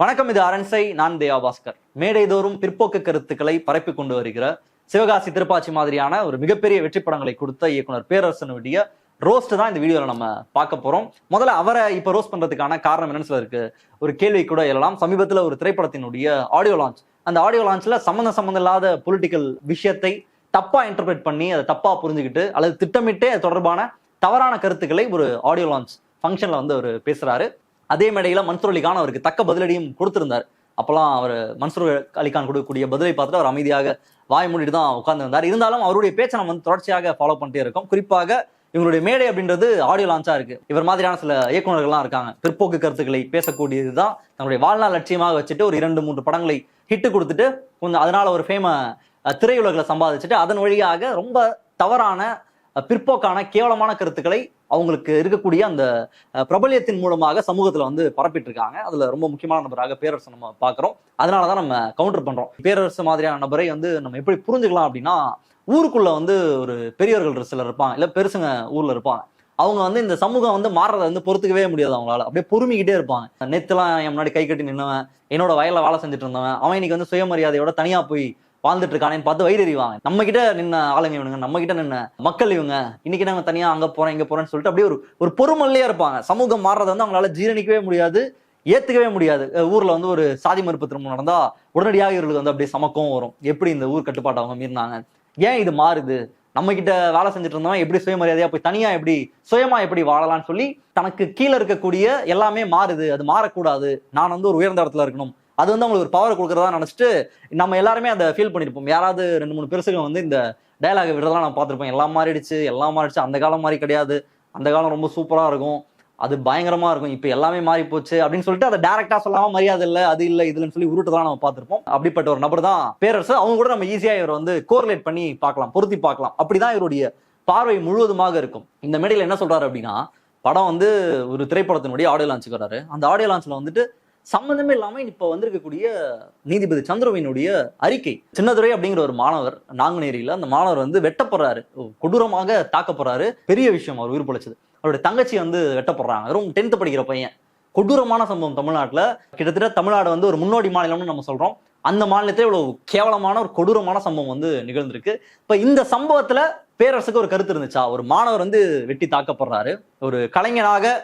வணக்கம் இது அரண்சை. நான் தேவா பாஸ்கர். மேடைதோறும் பிற்போக்கு கருத்துக்களை பரப்பி கொண்டு வருகிற சிவகாசி திருப்பாச்சி மாதிரியான ஒரு மிகப்பெரிய வெற்றி படங்களை கொடுத்த இயக்குனர் பேரரசனுடைய ரோஸ்ட் தான் இந்த வீடியோல நம்ம பார்க்க போறோம். முதல்ல அவரை இப்ப ரோஸ்ட் பண்றதுக்கான காரணம் என்னன்னு சிலருக்கு ஒரு கேள்வி கூட எழலாம். சமீபத்துல ஒரு திரைப்படத்தினுடைய ஆடியோ லான்ச் அந்த ஆடியோ லான்ச்ல சம்மந்த சம்மந்தம் இல்லாத பொலிட்டிக்கல் விஷயத்தை தப்பா இன்டர்பிரேட் பண்ணி அதை தப்பா புரிஞ்சுக்கிட்டு அல்லது திட்டமிட்டே அது தொடர்பான தவறான கருத்துக்களை ஒரு ஆடியோ லான்ச் ஃபங்க்ஷனில் வந்து அவர் பேசுகிறாரு அதே மேடையில் மன்சூர் அலிகான் அவருக்கு தக்க பதிலடியும் கொடுத்திருந்தார். அப்போல்லாம் அவர் மன்சூர் அலிகான் கொடுக்கக்கூடிய பதிலை பார்த்துட்டு அவர் அமைதியாக வாய் மூடிட்டு தான் உட்கார்ந்துருந்தார் இருந்தாலும் அவருடைய பேச்சை நம்ம வந்து தொடர்ச்சியாக ஃபாலோ பண்ணிட்டே இருக்கோம். குறிப்பாக இவங்களுடைய மேடை அப்படின்றது ஆடியோ லான்ச்சாக இருக்கு. இவர் மாதிரியான சில இயக்குநர்கள்லாம் இருக்காங்க. பிற்போக்கு கருத்துக்களை பேசக்கூடியது தான் தன்னுடைய வாழ்நாள் லட்சியமாக வச்சுட்டு ஒரு இரண்டு மூன்று படங்களை ஹிட்டு கொடுத்துட்டு கொஞ்சம் அதனால் ஒரு ஃபேம திரையுலகில் சம்பாதிச்சுட்டு அதன் வழியாக ரொம்ப தவறான பிற்போக்கான கேவலமான கருத்துக்களை அவங்களுக்கு இருக்கக்கூடிய அந்த பிரபலியத்தின் மூலமாக சமூகத்துல வந்து பரப்பிட்டு இருக்காங்க அதுல ரொம்ப முக்கியமான நபராக பேரரசு நம்ம பார்க்கிறோம் அதனாலதான் நம்ம கவுண்டர் பண்றோம். பேரரசு மாதிரியான நபரை வந்து நம்ம எப்படி புரிஞ்சுக்கலாம் அப்படின்னா ஊருக்குள்ள வந்து ஒரு பெரியவர்கள் சிலர் இருப்பாங்க. இல்ல பெருசுங்க ஊர்ல இருப்பாங்க. அவங்க வந்து இந்த சமூகம் வந்து மாறுறதை வந்து பொறுத்துக்கவே முடியாது அவங்களால. அப்படியே பொறுமிக்கிட்டே இருப்பாங்க. நெத்துலாம் என் முன்னாடி கை கட்டி நின்னவன் என்னோட வயல்ல வேலை செஞ்சுட்டு இருந்தவன் அவன் இன்னைக்கு வந்து சுயமரியாதையோட தனியா போய் வாழ்ந்துட்டு இருக்கானேன்னு பார்த்து வயிறு எறிவாங்க நம்ம கிட்ட நின்ன ஆளுங்க இவனுங்க நம்ம கிட்ட நின்ன மக்கள் இவங்க இன்னைக்கு நாங்க தனியா அங்க போறோம் இங்க போறோம்னு சொல்லிட்டு அப்படியே ஒரு ஒரு பொறுமல்லையே இருப்பாங்க. சமூகம் மாறுறதை வந்து அவங்களால ஜீரணிக்கவே முடியாது ஏத்துக்கவே முடியாது. ஊர்ல வந்து ஒரு சாதி மறுப்பு திருமணம் நடந்தா உடனடியாக இவர்களுக்கு வந்து அப்படியே சமக்கம் வரும். எப்படி இந்த ஊர் கட்டுப்பாட்டை அவங்க மீறினாங்க? ஏன் இது மாறுது? நம்ம கிட்ட வேலை செஞ்சுட்டு இருந்தவன் எப்படி சுயமரியாதையா போய் தனியா எப்படி சுயமா எப்படி வாழலாம்னு சொல்லி தனக்கு கீழே இருக்கக்கூடிய எல்லாமே மாறுது. அது மாறக்கூடாது. நான் வந்து ஒரு உயர்ந்த இடத்துல இருக்கணும். அது வந்து அவங்களுக்கு ஒரு பவர் கொடுக்குறதா நினச்சிட்டு நம்ம எல்லாருமே அதை ஃபீல் பண்ணியிருப்போம் யாராவது ரெண்டு மூணு பெருசுங்க வந்து இந்த டைலாக் விடுறதெல்லாம் நான் பார்த்துருப்போம் எல்லாம் மாறிடுச்சு எல்லாம் மாறிடுச்சு அந்த காலம் மாதிரி கிடையாது. அந்த காலம் ரொம்ப சூப்பராக இருக்கும். அது பயங்கரமா இருக்கும். இப்போ எல்லாமே மாறி போச்சு அப்படின்னு சொல்லிட்டு அதை டேரக்டா சொல்லாம மரியாதை இல்லை அது இல்லை இதுலன்னு சொல்லி உருட்டுதான் நம்ம பார்த்துருப்போம். அப்படிப்பட்ட ஒரு நபர் தான் பேரரசு. அவங்க கூட நம்ம ஈஸியா இவர் வந்து கோரிலேட் பண்ணி பார்க்கலாம் பொருத்தி பார்க்கலாம். அப்படிதான் இவருடைய பார்வை முழுவதுமாக இருக்கும். இந்த மேடையில் என்ன சொல்றாரு அப்படின்னா படம் வந்து ஒரு திரைப்படத்தினுடைய ஆடியோ லான்ச்சுக்கு வராரு அந்த ஆடியோ லான்ச்ல வந்துட்டு சம்மந்தமே இல்லாமல் இப்போ வந்திருக்கக்கூடிய நீதிபதி சந்திரவினுடைய அறிக்கை. சின்னதுரை அப்படிங்கிற ஒரு மாணவர் நாங்குநேரியில் அந்த மாணவர் வந்து வெட்டப்படுறாரு. கொடூரமாக தாக்கப்படுறாரு பெரிய விஷயம் அவர் உயிர் பிழைச்சது. அவருடைய தங்கச்சி வந்து வெட்டப்படுறாங்க. வெறும் டென்த் படிக்கிற பையன். கொடூரமான சம்பவம் தமிழ்நாட்டில். கிட்டத்தட்ட தமிழ்நாடு வந்து ஒரு முன்னோடி மாநிலம்னு நம்ம சொல்கிறோம் அந்த மாநிலத்தில் இவ்வளோ கேவலமான ஒரு கொடூரமான சம்பவம் வந்து நிகழ்ந்திருக்கு. இப்போ இந்த சம்பவத்தில் பேரரசுக்கு ஒரு கருத்து இருந்துச்சா? ஒரு மாணவர் வந்து வெட்டி தாக்கப்படுறாரு. ஒரு கலைஞனாக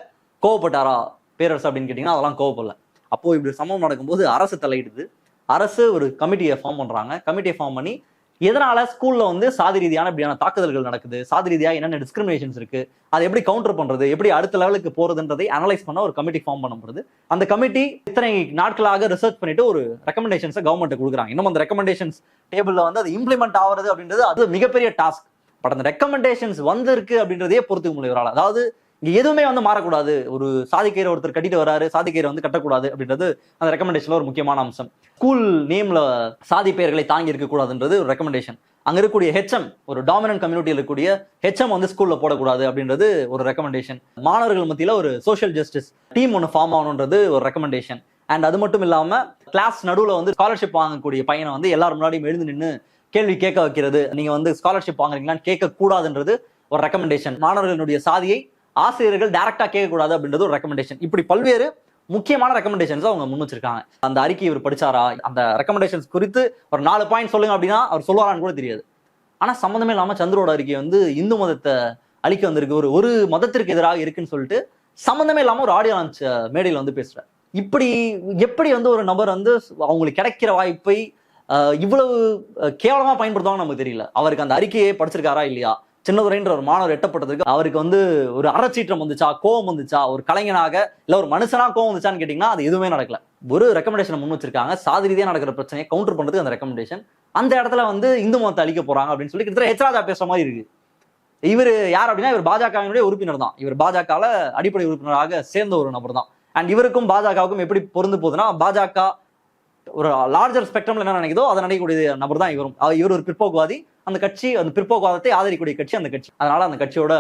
கோவப்பட்டாரா? பேரரசு அப்படின்னு கேட்டிங்கன்னா அதெல்லாம் கோவப்படல. அப்போது இப்படி சம்பவம் நடக்கும்போது அரசு தலையிடுது. அரசு ஒரு கமிட்டியை ஃபார்ம் பண்ணுறாங்க கமிட்டியை ஃபார்ம் பண்ணி எதனால ஸ்கூல்ல வந்து சாதி ரீதியான இப்படியான தாக்குதல்கள் நடக்குது? சாதி ரீதியாக என்னென்ன டிஸ்கிரிமினேஷன்ஸ் இருக்கு? அதை எப்படி கவுண்டர் பண்றது? எப்படி அடுத்த லெவலுக்கு போறதுன்றதை அனலைஸ் பண்ண ஒரு கமிட்டி ஃபார்ம் பண்ணப்படுது அந்த கமிட்டி இத்தனை நாட்களாக ரிசர்ச் பண்ணிட்டு ஒரு ரெக்கமெண்டேஷன்ஸை கவர்மெண்ட் கொடுக்குறாங்க. இன்னும் அந்த ரெக்கமெண்டேஷன்ஸ் டேபிளில் வந்து அது இம்ப்ளிமெண்ட் ஆகிறது அப்படின்றது அது மிகப்பெரிய டாஸ்க் பட் அந்த ரெக்கமெண்டேஷன்ஸ் வந்திருக்கு அப்படின்றதே பொறுத்துக்க முடியும் அதாவது இங்கே எதுவுமே வந்து மாறக்கூடாது. ஒரு சாதிக்கீரை ஒருத்தர் கட்டிட்டு வராரு சாதிக்கீரை வந்து கட்டக்கூடாது அப்படின்றது அந்த ரெக்கமெண்டேஷனில் ஒரு முக்கியமான அம்சம். ஸ்கூல் நேம்ல சாதி பெயர்களை தாங்கி இருக்கக்கூடாதுன்றது ஒரு ரெக்கமெண்டேஷன் அங்கே இருக்கக்கூடிய ஹெச்எம் ஒரு டாமினன்ட் கம்யூனிட்டியில் இருக்கக்கூடிய ஹெச்எம் வந்து ஸ்கூலில் போடக்கூடாது அப்படின்றது ஒரு ரெக்கமெண்டேஷன் மாணவர்கள் மத்தியில் ஒரு சோஷியல் ஜஸ்டிஸ் டீம் ஒன்று ஃபார்ம் ஆகணுன்றது ஒரு ரெக்கமெண்டேஷன் அண்ட் அது மட்டும் இல்லாமல் கிளாஸ் நடுவில் வந்து ஸ்காலர்ஷிப் வாங்கக்கூடிய பையனை வந்து எல்லாரும் முன்னாடியும் எழுந்து நின்று கேள்வி கேட்க வைக்கிறது. நீங்கள் வந்து ஸ்காலர்ஷிப் வாங்குறீங்களான்னு கேட்க கூடாதுன்றது ஒரு ரெக்கமெண்டேஷன் மாணவர்களுடைய சாதியை ஆசிரியர்கள் டேரெக்டாக கேட்கக்கூடாது அப்படின்றது ஒரு ரெக்கமெண்டேஷன் இப்படி பல்வேறு முக்கியமான ரெக்கமெண்டேஷன்ஸ் அவங்க முன் வச்சிருக்காங்க. அந்த அறிக்கை இவர் படிச்சாரா? அந்த ரெக்கமெண்டேஷன்ஸ் குறித்து ஒரு நாலு பாயிண்ட் சொல்லுங்க அப்படின்னா அவர் சொல்லுவாரான்னு கூட தெரியாது. ஆனா சம்மந்தமே இல்லாம சந்திரோட அறிக்கை வந்து இந்து மதத்தை அழிக்க வந்திருக்கு. ஒரு ஒரு மதத்திற்கு எதிராக இருக்குன்னு சொல்லிட்டு சம்மந்தமே இல்லாம ஒரு ஆடியோ லான்ச் மேடையில் வந்து பேசுறாரு. இப்படி எப்படி வந்து ஒரு நபர் வந்து அவங்களுக்கு கிடைக்கிற வாய்ப்பை இவ்வளவு கேவலமாக கேவலமா பயன்படுத்துவாங்க நமக்கு தெரியல. அவருக்கு அந்த அறிக்கையை படிச்சிருக்காரா இல்லையா? சின்னதுரைன்ற ஒரு மாணவர் எட்டப்பட்டதுக்கு அவருக்கு வந்து ஒரு அறச்சீற்றம் வந்துச்சா கோவம் வந்துச்சா ஒரு கலைஞனாக இல்ல ஒரு மனுஷனா கோவம் வந்துச்சான்னு கேட்டீங்கன்னா அது எதுவுமே நடக்கல. ஒரு ரெக்கமெண்டேஷன் முன் வச்சிருக்காங்க. சாதி நடக்கிற பிரச்சனையை கவுண்டர் பண்றதுக்கு அந்த ரெக்கமெண்டேஷன் அந்த இடத்துல வந்து இந்து மதத்தை அழிக்க போறாங்க அப்படின்னு சொல்லி கிட்டத்தட்ட ஹெச்ராஜா பேசுற மாதிரி இருக்கு. இவர் யார் அப்படின்னா இவர் பாஜகவினுடைய உறுப்பினர் தான். இவர் பாஜகவில் அடிப்படை உறுப்பினராக சேர்ந்த ஒரு நபர் தான். அண்ட் இவருக்கும் பாஜகவுக்கும் எப்படி பொருந்து போகுதுன்னா பாஜக ஒரு லார்ஜர் ஸ்பெக்ட்ரம்ல என்ன நினைக்குதோ அதை நினைக்கக்கூடிய நபர் தான் இவரும். இவர் ஒரு பிற்போக்குவாதி. அந்த கட்சி அந்த பிற்போக்குவாதத்தை ஆதரிக்கக்கூடிய கட்சி அந்த கட்சி. அதனால அந்த கட்சியோட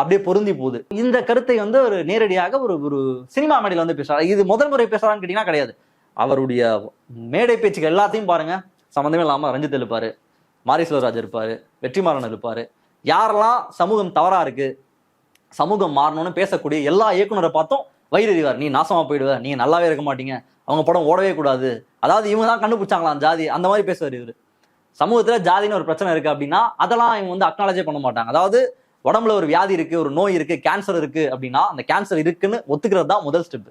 அப்படியே பொருந்தி போகுது. இந்த கருத்தை வந்து ஒரு நேரடியாக ஒரு ஒரு சினிமா மேடையில் வந்து பேசுறாரு. இது முதல் முறை பேசுறான்னு கேட்டீங்கன்னா கிடையாது. அவருடைய மேடை பேச்சுக்கு எல்லாத்தையும் பாருங்க. சம்மந்தமே இல்லாமல் ரஞ்சித் இருப்பாரு மாரி செல்வராஜ் இருப்பாரு வெற்றிமாறன் இருப்பாரு. யாரெல்லாம் சமூகம் தவறா இருக்கு சமூகம் மாறணும்னு பேசக்கூடிய எல்லா இயக்குனரை பார்த்தும் வயிறு நீ நாசமா போயிடுவ நீங்க நல்லாவே இருக்க மாட்டீங்க அவங்க படம் ஓடவே கூடாது. அதாவது இவங்க தான் கண்டுபிடிச்சாங்களாம் ஜாதி அந்த மாதிரி பேசுவார் இவர். சமூகத்துல ஜாதின்னு ஒரு பிரச்சனை இருக்கு அப்படின்னா அதெல்லாம் இவங்க வந்து அக்னாலஜே பண்ண மாட்டாங்க. அதாவது உடம்புல ஒரு வியாதி இருக்கு ஒரு நோய் இருக்கு கேன்சர் இருக்கு அப்படின்னா அந்த கேன்சர் இருக்குன்னு ஒத்துக்கிறது தான் முதல் ஸ்டெப்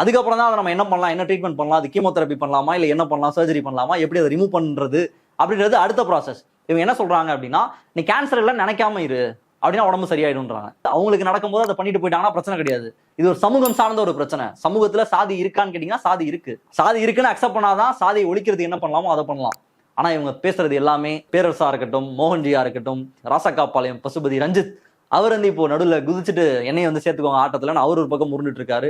அதுக்கப்புறம் தான் அதை நம்ம என்ன பண்ணலாம்? என்ன ட்ரீட்மெண்ட் பண்ணலாம்? அது கீமோதெரப்பி பண்ணலாமா? இல்லை என்ன பண்ணலாம்? சர்ஜரி பண்ணலாமா? எப்படி அதை ரிமூவ் பண்ணுறது அப்படின்றது அடுத்த ப்ராசஸ் இவங்க என்ன சொல்றாங்க அப்படின்னா நீ கேன்சர் எல்லாம் நினைக்காம இரு. அப்படின்னா உடம்பு சரியாயிடும்ன்றாங்க. அவங்களுக்கு நடக்கும்போது அதை பண்ணிட்டு போயிட்டாங்கன்னா பிரச்சனை கிடையாது. இது ஒரு சமூகம் சார்ந்த ஒரு பிரச்சனை. சமூகத்தில் சாதி இருக்கான்னு கேட்டிங்கன்னா சாதி இருக்கு. சாதி இருக்குன்னு அக்செப்ட் பண்ணாதான் சாதியை ஒழிக்கிறது என்ன பண்ணலாமோ அதை பண்ணலாம். ஆனால் இவங்க பேசுறது எல்லாமே பேரரசா இருக்கட்டும் மோகன்ஜியா இருக்கட்டும் ராசக்காப்பாளையம் பசுபதி ரஞ்சித் அவர் வந்து இப்போ நடுவில் குதிச்சுட்டு என்னையை வந்து சேர்த்துக்கோங்க ஆட்டத்துல. அவர் ஒரு பக்கம் உருண்டுட்டு இருக்காரு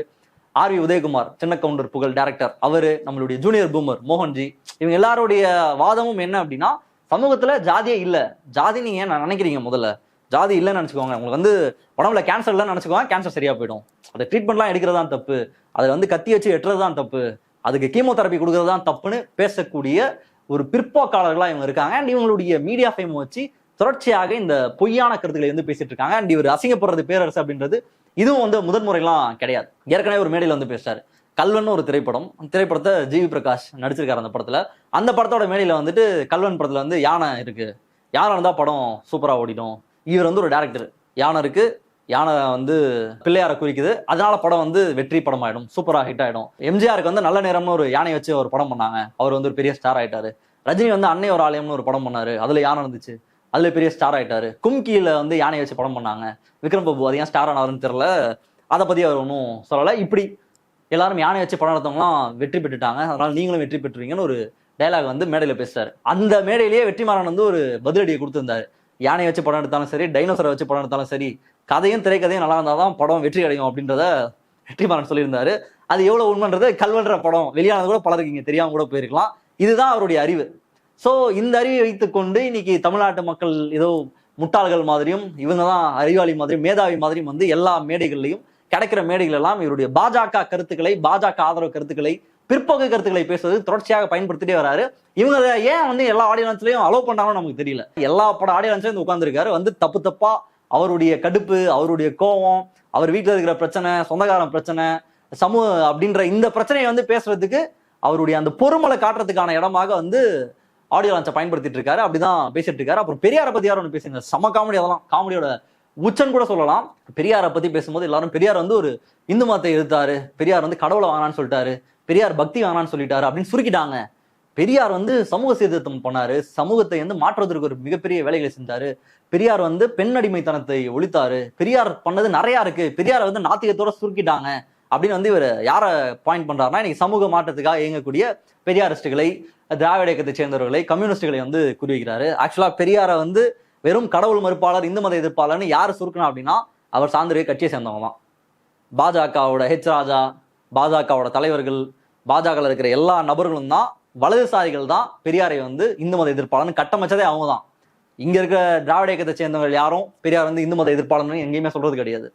ஆர் வி உதயகுமார் சின்ன கவுண்டர் புகழ் டேரக்டர் அவரு நம்மளுடைய ஜூனியர் பூமர் மோகன்ஜி. இவங்க எல்லாருடைய வாதமும் என்ன அப்படின்னா சமூகத்துல ஜாதியே இல்லை. ஜாதி நீங்க ஏன் நினைக்கிறீங்க முதல்ல? ஜாதி இல்லைன்னு நினச்சிக்கோங்க. உங்களுக்கு வந்து உடம்புல கேன்சர் இல்லைன்னு நினச்சிக்கோங்க கேன்சர் சரியா போயிடும். அதை ட்ரீட்மெண்ட்லாம் எடுக்கிறது தான் தப்பு. அதை வந்து கத்தி வச்சு எட்டுறது தான் தப்பு. அதுக்கு கீமோதெரப்பி கொடுக்கறது தான் தப்புன்னு பேசக்கூடிய ஒரு பிற்போக்காளர்களாக இவங்க இருக்காங்க. அண்ட் இவங்களுடைய மீடியா ஃபேம் வச்சு தொடர்ச்சியாக இந்த பொய்யான கருத்துக்களை வந்து பேசிட்டு இருக்காங்க. அண்ட் இவர் அசிங்கப்படுறது பேரரசு அப்படின்றது இதுவும் வந்து முதன்முறையெல்லாம் கிடையாது. ஏற்கனவே ஒரு மேடையில் வந்து பேசுறாரு கல்வன் ஒரு திரைப்படம். திரைப்படத்தை ஜிவி பிரகாஷ் நடிச்சிருக்காரு அந்த படத்துல. அந்த படத்தோட மேடையில வந்துட்டு கல்வன் படத்துல வந்து யானை இருக்கு. யானை இருந்தால் படம் சூப்பராக ஓடிடும். இவர் வந்து ஒரு டேரக்டர் யானை இருக்கு. யானை வந்து பிள்ளையாரை குறிக்குது. அதனால படம் வந்து வெற்றி படம் ஆயிடும் சூப்பராக ஹிட் ஆயிடும். எம்ஜிஆருக்கு வந்து நல்ல நேரம்னு ஒரு யானை வச்சு ஒரு படம் பண்ணாங்க. அவர் வந்து ஒரு பெரிய ஸ்டார் ஆயிட்டாரு. ரஜினி வந்து அன்னை ஒரு ஆலயம்னு ஒரு படம் பண்ணாரு. அதுல யானை இருந்துச்சு? அதுல பெரிய ஸ்டார் ஆயிட்டாரு. கும்கியில வந்து யானை வச்சு படம் பண்ணாங்க. விக்ரம் பிரபு அது ஏன் ஸ்டார் ஆனாருன்னு தெரியல. அதை பத்தி அவர் ஒன்றும் சொல்லலை. இப்படி எல்லாரும் யானை வச்சு படம் எடுத்தவங்களாம் வெற்றி பெற்றுட்டாங்க. அதனால நீங்களும் வெற்றி பெற்றுவீங்கன்னு ஒரு டைலாக் வந்து மேடையில் பேசுறாரு. அந்த மேடையிலேயே வெற்றிமாறன் வந்து ஒரு பதிலடியை கொடுத்துருந்தாரு. யானை வச்சு படம் எடுத்தாலும் சரி டைனோசரை வச்சு படம் எடுத்தாலும் சரி கதையும் திரைக்கதையும் நல்லா இருந்தால் தான் படம் வெற்றி அடையும் அப்படின்றத வெற்றிமாறன் சொல்லியிருந்தாரு. அது எவ்வளோ உண்மைன்றது கல்வன்ற படம். வெளியானது கூட பலருக்கு இங்கே தெரியாம கூட போயிருக்கலாம். இதுதான் அவருடைய அறிவு. ஸோ இந்த அறிவை வைத்துக்கொண்டு இன்னைக்கு தமிழ்நாட்டு மக்கள் ஏதோ முட்டாள்கள் மாதிரியும் இவங்க தான் அறிவாளி மாதிரியும் மேதாவி மாதிரியும் வந்து எல்லா மேடைகள்லையும் கிடைக்கிற மேடைகள் எல்லாம் இவருடைய பாஜக கருத்துக்களை பாஜக ஆதரவு கருத்துக்களை பிற்போக்கு கருத்துக்களை பேசுவது தொடர்ச்சியாக பயன்படுத்திட்டே வராரு. இவங்க ஏன் வந்து எல்லா ஆடியன்ஸ்லயும் அலோவ் பண்ணாங்கன்னு நமக்கு தெரியல. எல்லா பட ஆடியன்ஸ்லயும் உட்காந்துருக்காரு வந்து தப்பு தப்பா அவருடைய கடுப்பு அவருடைய கோபம் அவர் வீட்டில் இருக்கிற பிரச்சனை சொந்தக்காரன் பிரச்சனை சமூக அப்படின்ற இந்த பிரச்சனையை வந்து பேசுறதுக்கு அவருடைய அந்த பொறுமலை காட்டுறதுக்கான இடமாக வந்து ஆடியோ லான்ச்சை பயன்படுத்திட்டு இருக்காரு. அப்படிதான் பேசிட்டு இருக்காரு. அப்புறம் பெரியாரை பத்தி யாரும் ஒன்று பேசுங்க சம காமெடி அதெல்லாம். காமெடியோட உச்சன் கூட சொல்லலாம். பெரியாரை பத்தி பேசும்போது எல்லாரும் பெரியார் வந்து ஒரு இந்து மதத்தை எதிர்த்தாரு. பெரியார் வந்து கடவுளை வாங்கலான்னு சொல்லிட்டாரு. பெரியார் பக்தி வாங்கலான்னு சொல்லிட்டாரு அப்படின்னு சுருக்கிட்டாங்க. பெரியார் வந்து சமூக சீர்திருத்தம் பண்ணாரு சமூகத்தை வந்து மாற்றுவதற்கு ஒரு மிகப்பெரிய வேலைகளை செஞ்சாரு. பெரியார் வந்து பெண் அடிமைத்தனத்தை ஒழித்தாரு. பெரியார் பண்ணது நிறைய இருக்கு. பெரியார் வந்து நாத்திகத்தோட சுருக்கிட்டாங்க அப்படின்னு வந்து இவர் யாரை பாயிண்ட் பண்றாருன்னா இன்னைக்கு சமூக மாற்றத்துக்காக இயங்கக்கூடிய பெரியாரிஸ்டுகளை திராவிட இயக்கத்தை சேர்ந்தவர்களை கம்யூனிஸ்டுகளை வந்து குறிவிக்கிறாரு. ஆக்சுவலா பெரியாரை வந்து வெறும் கடவுள் மறுப்பாளர் இந்து மத எதிர்ப்பாளர்னு யார் சுருக்கணும் அப்படின்னா அவர் சார்ந்திருக்க கட்சியை சேர்ந்தவங்க தான். பாஜகவோட ஹெச் ராஜா பாஜகவோட தலைவர்கள் பாஜகவில் இருக்கிற எல்லா நபர்களும் தான் வலதுசாரிகள் தான் பெரியாரை வந்து இந்து மத எதிர்ப்பாளர்னு கட்டமைச்சதே அவங்க தான் இங்க இருக்கிற திராவிட இயக்கத்தை சேர்ந்தவங்க யாரும் பெரியார் வந்து இந்து மத எதிர்ப்பாளர்னு எங்கேயுமே சொல்றது கிடையாது.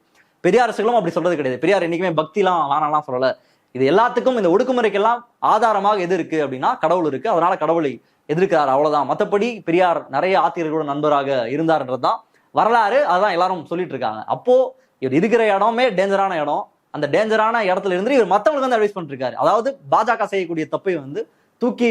பெரியாரசுகளும் அப்படி சொல்றது கிடையாது. பெரியார் என்னைக்குமே பக்திலாம் வேணாம்லாம் சொல்லல. இது எல்லாத்துக்கும் இந்த ஒடுக்குமுறைக்கெல்லாம் ஆதாரமாக எது இருக்கு அப்படின்னா கடவுள் இருக்கு. அதனால கடவுளை எதிர்க்கிறார் அவ்வளவுதான். மற்றபடி பெரியார் நிறைய ஆத்திரர்களோட நண்பராக இருந்தார்ன்றதுதான் வரலாறு. அதான் எல்லாரும் சொல்லிட்டு இருக்காங்க. அப்போ இவர் இருக்கிற இடமே டேஞ்சரான இடம். அந்த டேஞ்சரான இடத்துல இருந்து இவர் மத்தவங்களுக்கு வந்து அட்வைஸ் பண்ணிருக்காரு அதாவது பாஜக செய்யக்கூடிய தப்பை வந்து தூக்கி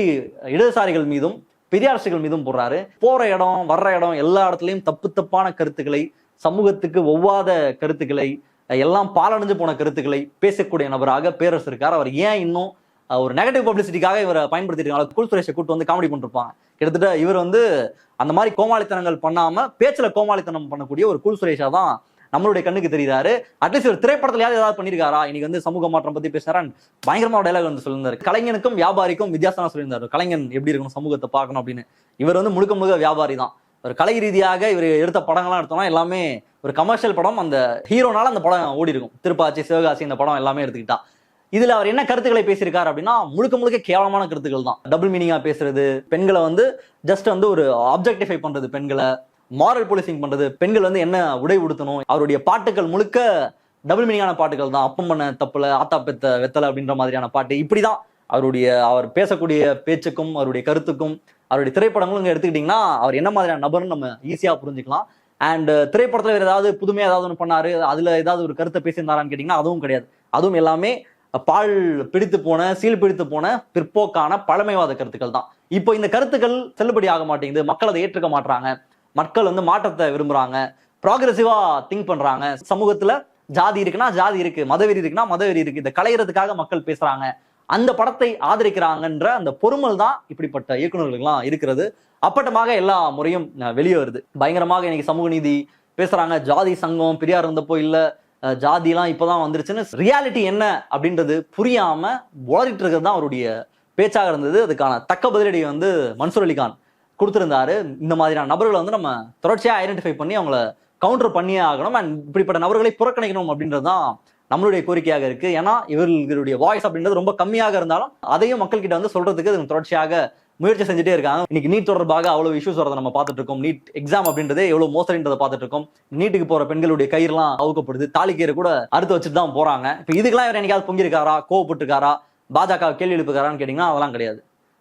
இடதுசாரிகள் மீதும் பெரியாரசுகள் மீதும் போடுறாரு. போற இடம் வர்ற இடம் எல்லா இடத்துலையும் தப்பு தப்பான கருத்துக்களை சமூகத்துக்கு ஒவ்வாத கருத்துக்களை எல்லாம் பாலடைஞ்சு போன கருத்துக்களை பேசக்கூடிய நபராக பேரரசு இருக்கார். அவர் ஏன் இன்னும் ஒரு நெகட்டிவ் பப்ளிசிட்டிக்காக இவரை பயன்படுத்திருக்காங்க குல் சுரேஷை கூட்டு வந்து காமெடி பண்ணிருப்பாங்க. கிட்டத்தட்ட இவர் வந்து அந்த மாதிரி கோமாளித்தனங்கள் பண்ணாம பேச்சில் கோமாளித்தனம் பண்ணக்கூடிய ஒரு குல் சுரேஷா தான் நம்மளுடைய கண்ணுக்கு தெரியுதாரு அட்லீஸ்ட் ஒரு திரைப்படத்துலயாவது ஏதாவது பண்ணிருக்காரா? இன்னைக்கு வந்து சமூக மாற்றம் பத்தி பேசுறாரு. பயங்கரமா டைலாக் வந்து சொல்லியிருந்தாரு. கலைஞனுக்கும் வியாபாரிக்கும் வித்தியாசமா சொல்லியிருந்தாரு. கலைஞன் எப்படி இருக்கணும் சமூகத்தை பார்க்கணும் அப்படின்னு. இவர் வந்து முழுக்க முழுக்க வியாபாரி தான். ஒரு கலை ரீதியாக இவர் எடுத்த படங்கள்லாம் எடுத்தோம்னா எல்லாமே ஒரு கமர்ஷியல் படம். அந்த ஹீரோனால அந்த படம் ஓடி இருக்கும். திருப்பாச்சி சிவகாசி இந்த படம் எல்லாமே எடுத்துக்கிட்டா. இதுல அவர் என்ன கருத்துக்களை பேசியிருக்காரு அப்படின்னா முழுக்க முழுக்க கேவலமான கருத்துக்கள் தான். டபுள் மீனிங்கா பேசுறது பெண்களை வந்து ஜஸ்ட் வந்து ஒரு ஆப்ஜெக்டிஃபை பண்றது பெண்களை. மாரல் போலீசிங் பண்றது பெண்கள் வந்து என்ன உடை உடுத்தணும் அவருடைய பாட்டுகள் முழுக்க டபுள் மீனிங்கான பாட்டுகள் தான். அப்பம் பண்ண தப்புல ஆத்தா பெத்த வெத்தலை அப்படின்ற மாதிரியான பாட்டு. இப்படிதான் அவருடைய அவர் பேசக்கூடிய பேச்சுக்கும் அவருடைய கருத்துக்கும் அவருடைய திரைப்படங்களும் இங்கே எடுத்துக்கிட்டீங்கன்னா அவர் என்ன மாதிரியான நபர்னு நம்ம ஈஸியா புரிஞ்சுக்கலாம். அண்ட் திரைப்படத்துல வேற ஏதாவது புதுமையா ஏதாவது ஒன்று பண்ணாரு அதுல ஏதாவது ஒரு கருத்தை பேசியிருந்தாரான்னு கேட்டீங்கன்னா அதுவும் கிடையாது. அதுவும் எல்லாமே பால் பிடித்து போன சீல் பிடித்து போன பிற்போக்கான பழமைவாத கருத்துக்கள் தான். இப்போ இந்த கருத்துக்கள் செல்லுபடி ஆக மாட்டேங்குது மக்கள் அதை ஏற்றுக்க மாட்டாங்க மக்கள் வந்து மாற்றத்தை விரும்புறாங்க. ப்ராக்ரெசிவா திங்க் பண்றாங்க. சமூகத்துல ஜாதி இருக்குன்னா ஜாதி இருக்கு மதவெறி இருக்குன்னா மதவெறி இருக்கு. இதை கலையிறதுக்காக மக்கள் பேசுறாங்க. அந்த படத்தை ஆதரிக்கிறாங்கன்ற அந்த பொறுமல் தான் இப்படிப்பட்ட இயக்குநர்களுக்கெல்லாம் இருக்கிறது. அப்பட்டமாக எல்லா முறையும் வெளியே வருது பயங்கரமாக இன்னைக்கு சமூக நீதி பேசுறாங்க. ஜாதி சங்கம் பெரியார் இருந்தப்போ இல்ல அஹ், ஜாதிலாம் இப்போதான் வந்துருச்சுன்னு ரியாலிட்டி என்ன அப்படின்றது புரியாம உளறிட்டு இருக்கிறது தான் அவருடைய பேச்சாக இருந்தது. அதுக்கான தக்க பதிலடி வந்து மன்சூர் அலிகான். கொடுத்துருந்தாரு. இந்த மாதிரியான நபர்களை வந்து நம்ம தொடர்ச்சியாக ஐடென்டிஃபை பண்ணி அவங்கள கவுண்டர் பண்ணியே ஆகணும். அண்ட் இப்படிப்பட்ட நபர்களை புறக்கணிக்கணும் அப்படின்றது தான் நம்மளுடைய கோரிக்கையாக இருக்கு. ஏன்னா இவர்களுடைய வாய்ஸ் அப்படின்றது ரொம்ப கம்மியாக இருந்தாலும் அதையும் மக்கள் கிட்ட வந்து சொல்றதுக்கு இவங்க தொடர்ச்சியாக முயற்சி செஞ்சுட்டே இருக்காங்க. இன்னைக்கு நீட் தொடர்பாக அவ்வளவு இஷ்யூஸ் வரதை நம்ம பார்த்துட்டு இருக்கோம். நீட் எக்ஸாம் அப்படின்றதே எவ்வளவு மோசடின்றதை பார்த்துட்டு இருக்கோம். நீட்டுக்கு போற பெண்களுடைய கயிறுலாம் அவுக்கப்படுது. தாலிக்கயிறு கூட அறுத்து வச்சுட்டு தான் போறாங்க. இப்போ இதுக்கெல்லாம் இவர் என்னைக்காவது பொங்கியிருக்காரா? கோவப்பட்டிருக்காரா? பாஜக கேள்வி எழுப்புக்காரான்னு கேட்டீங்கன்னா அதெல்லாம் கிடையாது.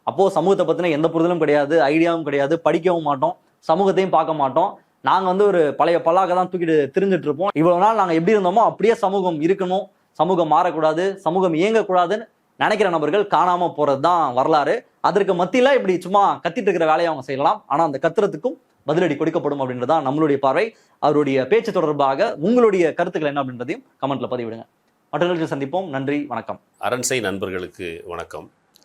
அப்போ சமூகத்தை பத்தின எந்த புரிதலும் கிடையாது ஐடியாவும் கிடையாது படிக்கவும் மாட்டோம் சமூகத்தையும் பார்க்க மாட்டோம். நாங்க வந்து ஒரு பழைய பல்லாக தான் தூக்கிட்டு திரிஞ்சிட்டு இருப்போம். இவ்வளவு நாள் நாங்க எப்படி இருந்தோமோ அப்படியே சமூகம் இருக்கணும். சமூகம் மாறக்கூடாது சமூகம் இயங்கக்கூடாதுன்னு நினைக்கிற நபர்கள் காணாம போறது தான் வரலாறு. அதற்கு மத்தியில இப்படி சும்மா கத்திட்டு இருக்கிற வேலையை அவங்க செய்யலாம். ஆனா அந்த கத்துறதுக்கும் பதிலடி கொடுக்கப்படும் அப்படின்றதான் நம்மளுடைய பார்வை. அவருடைய பேச்சு தொடர்பாக உங்களுடைய கருத்துக்கள் என்ன அப்படின்றதையும் கமெண்ட்ல பதிவிடுங்க. மற்றவர்களுக்கு சந்திப்போம். நன்றி வணக்கம். அரண்சை நண்பர்களுக்கு வணக்கம்.